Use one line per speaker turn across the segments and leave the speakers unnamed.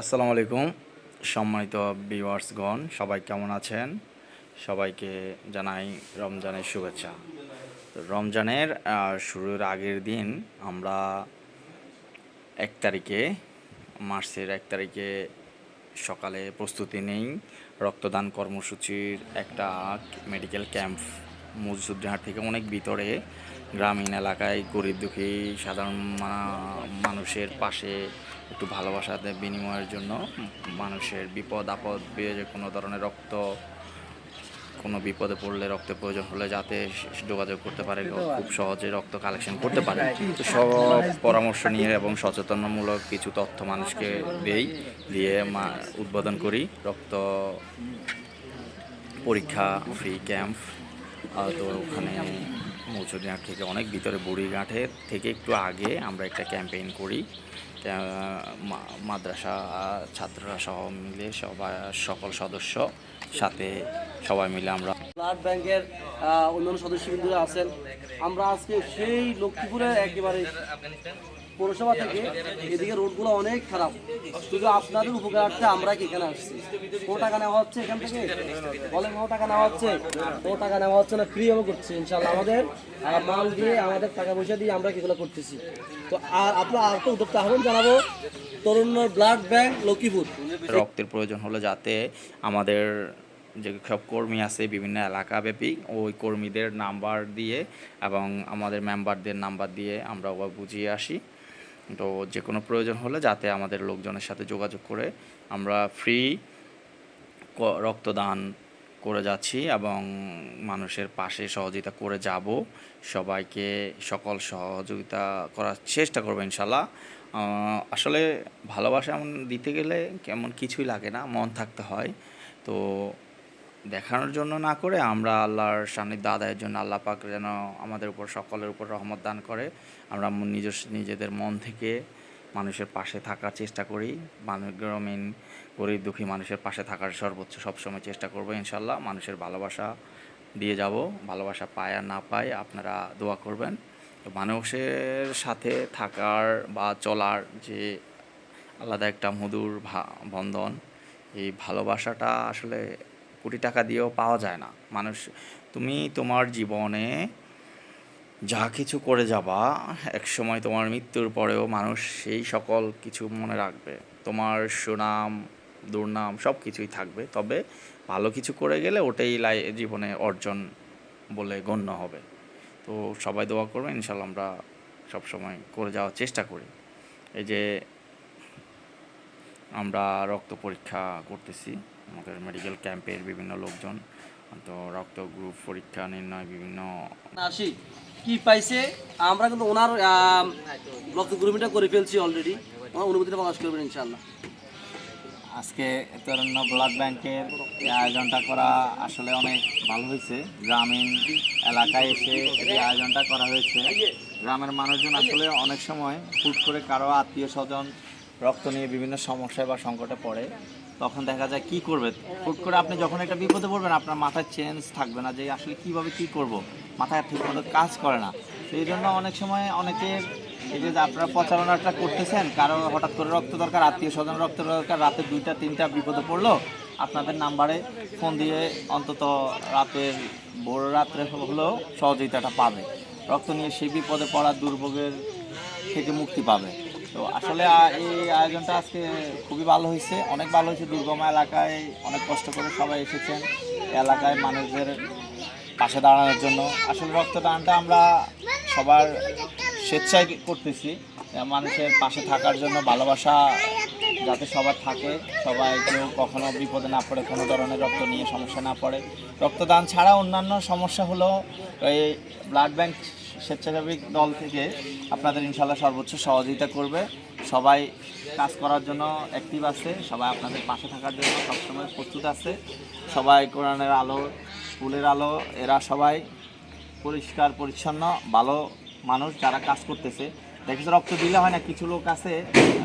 আসসালামু আলাইকুম, সম্মানিত ভিউয়ার্সগণ, সবাই কেমন আছেন? সবাইকে জানাই রমজানের শুভেচ্ছা। রমজানের শুরুর আগের দিন আমরা এক তারিখে, মার্চের এক তারিখে সকালে প্রস্তুতি নেই। রক্তদান কর্মসূচির একটা মেডিকেল ক্যাম্প মুজুদ্দিনহাট থেকে অনেক ভিতরে গ্রামীণ এলাকায় গরিব দুঃখী সাধারণ মানুষের পাশে একটু ভালোবাসা বিনিময়ের জন্য মানুষের বিপদ আপদ যে কোনো ধরনের রক্ত কোনো বিপদে পড়লে রক্তের প্রয়োজন হলে যাতে যোগাযোগ করতে পারে খুব সহজে রক্ত কালেকশন করতে পারে। সব পরামর্শ নিয়ে এবং সচেতনমূলক কিছু তথ্য মানুষকে দেই দিয়ে মা- উদ্বোধন করি। রক্ত পরীক্ষা ফ্রি ক্যাম্প তো ওখানে মৌচুদিনার থেকে অনেক ভিতরে বুড়িঘাটের থেকে একটু আগে আমরা একটা ক্যাম্পেইন করি। মাদ্রাসা ছাত্ররা সহ মিলে সবাই সকল সদস্য সাথে সবাই মিলে আমরা
ব্লাড ব্যাংকের অন্যান্য সদস্যবৃন্দরা আছেন। আমরা আজকে সেই লক্ষ্মীপুরে একেবারে পৌরসভা থেকে এদিকে রোডগুলো অনেক খারাপ। শুধু আপনাদের উপকারার্থে আমরা কি এখানে আসছি? কত টাকা নেওয়া হচ্ছে এখান থেকে? বলেন কত টাকা নেওয়া হচ্ছে? কত টাকা নেওয়া হচ্ছে না ফ্রি হবে করছি ইনশাল্লাহ আমাদের মাল দিয়ে আমাদের টাকা পয়সা দিয়ে আমরা এগুলো করতেছি। তো আর আপনার আর তো উদ্যোক্তা আহ্বান জানাব তরুণ ব্লাড ব্যাংক, লক্ষ্মীপুর।
রক্তের প্রয়োজন হলে যাতে আমাদের যে সব কর্মী আছে, বিভিন্ন এলাকাব্যাপী, ওই কর্মীদের নাম্বার দিয়ে এবং আমাদের মেম্বারদের নাম্বার দিয়ে আমরা বুঝিয়ে আসি। তো যে কোনো প্রয়োজন হলে যাতে আমাদের লোকজনের সাথে যোগাযোগ করে আমরা ফ্রি রক্তদান করে যাচ্ছি এবং মানুষের পাশে সহযোগিতা করে যাব। সবাইকে সকল সহযোগিতা করার চেষ্টা করব ইনশাল্লাহ। আসলে ভালোবাসা এমন দিতে গেলে কেমন কিছুই লাগে না, মন থাকতে হয়। তো দেখানোর জন্য না করে, আমরা আল্লাহর সান্নিধ্য আদায়ের জন্য আল্লাহ পাক যেন আমাদের উপর, সকলের উপর রহমত দান করে। আমরা নিজস্ব নিজেদের মন থেকে মানুষের পাশে থাকার চেষ্টা করি। মানুষ গ্রামীণ গরিব দুঃখী মানুষের পাশে থাকার সর্বোচ্চ সবসময় চেষ্টা করব ইনশাল্লাহ মানুষের ভালোবাসা দিয়ে যাব। ভালোবাসা পায় আর না পায় আপনারা দোয়া করবেন। মানুষের সাথে থাকার বা চলার যে আলাদা একটা মধুর বন্ধন, এই ভালোবাসাটা আসলে কোটি টাকা দিয়েও পাওয়া যায় না। মানুষ, তুমি তোমার জীবনে যা কিছু করে যাবা এক সময় তোমার মৃত্যুর পরেও মানুষ সেই সকল কিছু মনে রাখবে। তোমার সুনাম, দুর্নাম সব কিছুই থাকবে। তবে ভালো কিছু করে গেলে ওটাই লাই, জীবনে অর্জন বলে গণ্য হবে। তো সবাই দোয়া করবে ইনশাল্লাহ আমরা সবসময় করে যাওয়ার চেষ্টা করি। এই যে আমরা রক্ত পরীক্ষা করতেছি। আমাদের মেডিকেল ক্যাম্পের বিভিন্ন লোকজন তো রক্ত গ্রুপ পরীক্ষা নির্ণয় বিভিন্ন
আসি কি পাইছে? আমরা কিন্তু ওনার রক্ত গ্রুপিংটা করে ফেলছি অলরেডি ওনার অনুভূতিটা প্রকাশ করবেন ইনশাল্লাহ
আজকে তরুণ ব্লাড ব্যাংকের এই আয়োজনটা করা আসলে অনেক ভালো হয়েছে। গ্রামীণ এলাকায় এসে এই আয়োজনটা করা হয়েছে। গ্রামের মানুষজন আসলে অনেক সময় হুট করে কারও আত্মীয় স্বজন রক্ত নিয়ে বিভিন্ন সমস্যায় বা সংকটে পড়ে, তখন দেখা যায় কি করবে? হুট করে আপনি যখন একটা বিপদে পড়বেন, আপনার মাথায় চেঞ্জ থাকবে না যে আসলে কীভাবে কি করব। মাথায় ঠিকমতো কাজ করে না। সেই জন্য অনেক সময় অনেকের এই যে আপনারা প্রচারণাটা করতেছেন, কারও হঠাৎ করে রক্ত দরকার, আত্মীয় স্বজন রক্ত দরকার, রাতে দুইটা, তিনটা বিপদে পড়ল, আপনাদের নাম্বারে ফোন দিয়ে অন্তত রাতের বড় রাত্রে হলেও সহযোগিতাটা পাবে। রক্ত নিয়ে সেই বিপদে পড়া দুর্ভোগের থেকে মুক্তি পাবে। তো আসলে এই আয়োজনটা আজকে খুবই ভালো হয়েছে। অনেক ভালো হয়েছে দুর্গম এলাকায়, অনেক কষ্ট করে সবাই এসেছেন এলাকায় মানুষদের পাশে দাঁড়ানোর জন্য। আসলে রক্তদানটা আমরা সবার স্বেচ্ছায় করতেছি। মানুষের পাশে থাকার জন্য ভালোবাসা যাতে সবার থাকে, সবাই কেউ কখনো বিপদে না পড়ে, কোনো ধরনের রক্ত নিয়ে সমস্যা না পড়ে। রক্তদান ছাড়া অন্যান্য সমস্যা হলো, এই ব্লাড ব্যাংক স্বেচ্ছাসেবী দল থেকে আপনাদের ইনশাল্লাহ সর্বোচ্চ সহযোগিতা করবে। সবাই কাজ করার জন্য অ্যাক্টিভ আছে, সবাই আপনাদের পাশে থাকার জন্য সবসময় প্রস্তুত আছে। সবাই কোরআনের আলো, ফুলের আলো, এরা সবাই পরিষ্কার, পরিচ্ছন্ন, ভালো মানুষ যারা কাজ করতেছে। দেখেছে রক্ত দিলে হয় না, কিছু লোক আছে,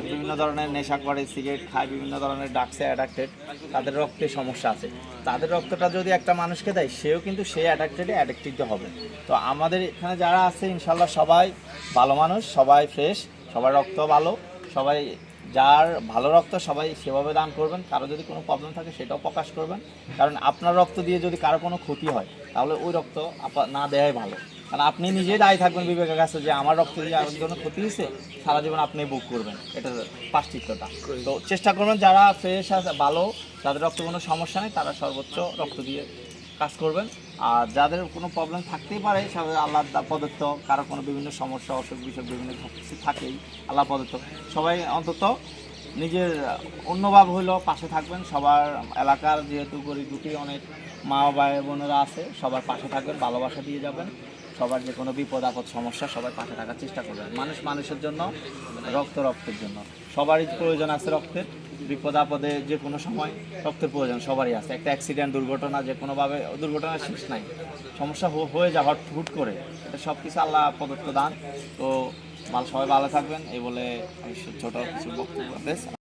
বিভিন্ন ধরনের নেশা করে সিগারেট খায়, বিভিন্ন ধরনের ড্রাগসে অ্যাডাক্টেড তাদের রক্তে সমস্যা আছে। তাদের রক্তটা যদি একটা মানুষকে দেয়, সেও কিন্তু সেই অ্যাডাক্টেডে অ্যাডিক্টেড হবে। তো আমাদের এখানে যারা আছে ইনশাল্লাহ সবাই ভালো মানুষ, সবাই ফ্রেশ সবার রক্ত ভালো, সবাই
যার ভালো রক্ত সবাই সেভাবে দান করবেন, কারও যদি কোনো প্রবলেম থাকে সেটাও প্রকাশ করবেন। কারণ আপনার রক্ত দিয়ে যদি কারও কোনো ক্ষতি হয়, তাহলে ওই রক্ত না দেওয়াই ভালো। কারণ আপনি নিজেই দায়ী থাকবেন বিবেকের কাছে যে আমার রক্ত দিয়ে আর কোনো ক্ষতি হয়েছে, সারা জীবন আপনি বুক করবেন। এটা পাশ্চিত্যটা। তো চেষ্টা করবেন যারা ফ্রেশ আছে, ভালো, যাদের রক্ত কোনো সমস্যা নেই, তারা সর্বোচ্চ রক্ত দিয়ে কাজ করবেন। আর যাদের কোনো প্রবলেম থাকতেই পারে, সবাই আল্লাহ প্রদত্ত, কারও কোনো বিভিন্ন সমস্যা, অসুখ বিসুখ বিভিন্ন কিছু থাকেই আল্লাহ প্রদত্ত। সবাই অন্তত নিজের অন্যভাবে হইলেও পাশে থাকবেন। সবার এলাকার যেহেতু গরিব দুটি অনেক মা ভাই বোনেরা আছে, সবার পাশে থাকবেন, ভালোবাসা দিয়ে যাবেন। সবার যে কোনো বিপদ, আপদ, সমস্যা সবাই পাশে থাকার চেষ্টা করবেন মানুষ মানুষের জন্য, রক্ত রক্তের জন্য। সবারই প্রয়োজন আছে রক্তের। বিপদ, আপদে যে কোনো সময় রক্তের প্রয়োজন সবারই আছে। একটা অ্যাক্সিডেন্ট দুর্ঘটনা, যে কোনোভাবে দুর্ঘটনার শেষ নাই। সমস্যা হয়ে যা, হট, হুট করে। এটা সব কিছু আল্লাহ প্রদত্ত দান। তো ভালো সবাই ভালো থাকবেন। এই বলে ছোট কিছু বক্তব্য।